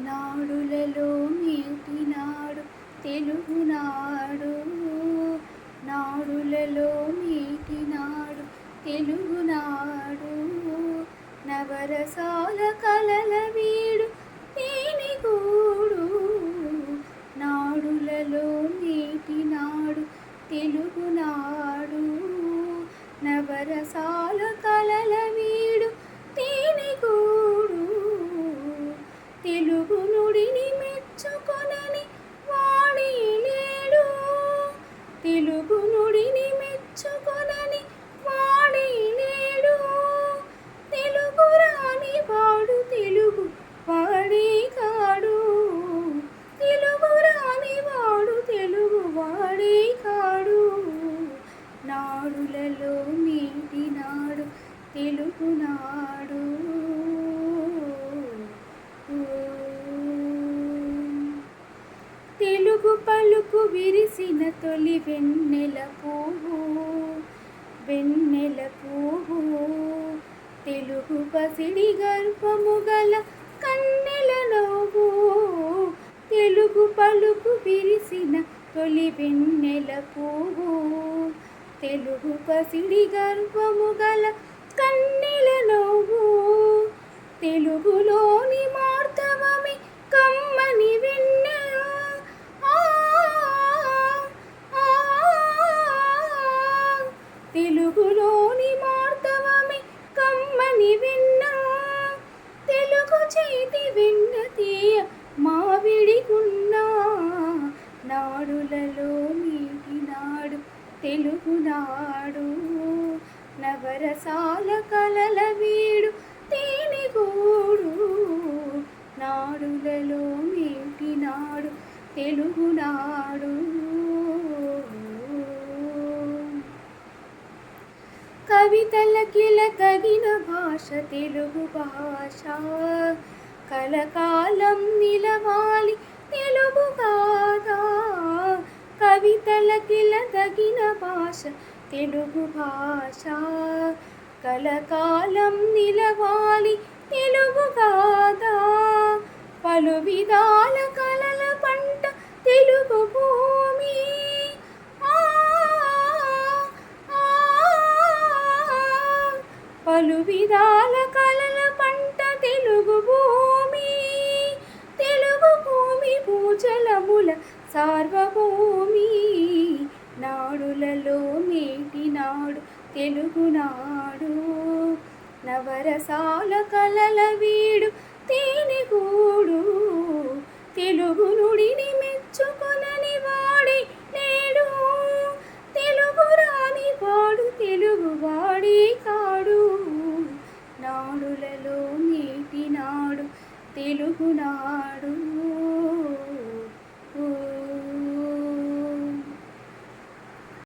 నాడులలో మీటినాడు తెలుగునాడు నాడులలో మీటినాడు తెలుగునాడు నవరసాల కలల వీడు తేనిగూడు నాడులలో మీటినాడు తెలుగునాడు నవరసాల తెలుగునాడు. తెలుగు పలుకు విరిసిన తొలి వెన్నెల పువ్వు వెన్నెల పువ్వు తెలుగు పసిడి గర్భము గల కన్నెల నవ్వు తెలుగు పలుకు విరిసిన తొలి వెన్నెల పువ్వు తెలుగు పసిడి గర్భము గల కన్నెల తెలుగులోని మార్తవమి కమ్మని వెన్న. తెలుగులోని మార్తవమి కమ్మని వెన్న. తెలుగు చేతి వెన్న తీయ మావిడికున్నా నాడులలో నీటినాడు తెలుగునాడు వరసాల కలల వీడు తేనెగూడు నాడులలో నీటినాడు తెలుగునాడు కవితలకిల తగిన భాష తెలుగు భాష. కలకాలం నిలవాలి తెలుగు కాదా కవితలకిల తగిన భాష తెలుగు భాష కలకాలం నిలవాలి తెలుగు కాదా పలు విధాల కలల పంట తెలుగు భూమి. పలు విధాల కలల పంట తెలుగు భూమి. తెలుగు భూమి భూజలముల సార్వభూమి. తెలుగునాడు నవరసాల కలల వీడు తేనెగూడు తెలుగు నుడిని మెచ్చుకొనని వాడి నేడు. తెలుగు రాని వాడు తెలుగు వాడే కాడు. నాడులలో నీటినాడు తెలుగునాడు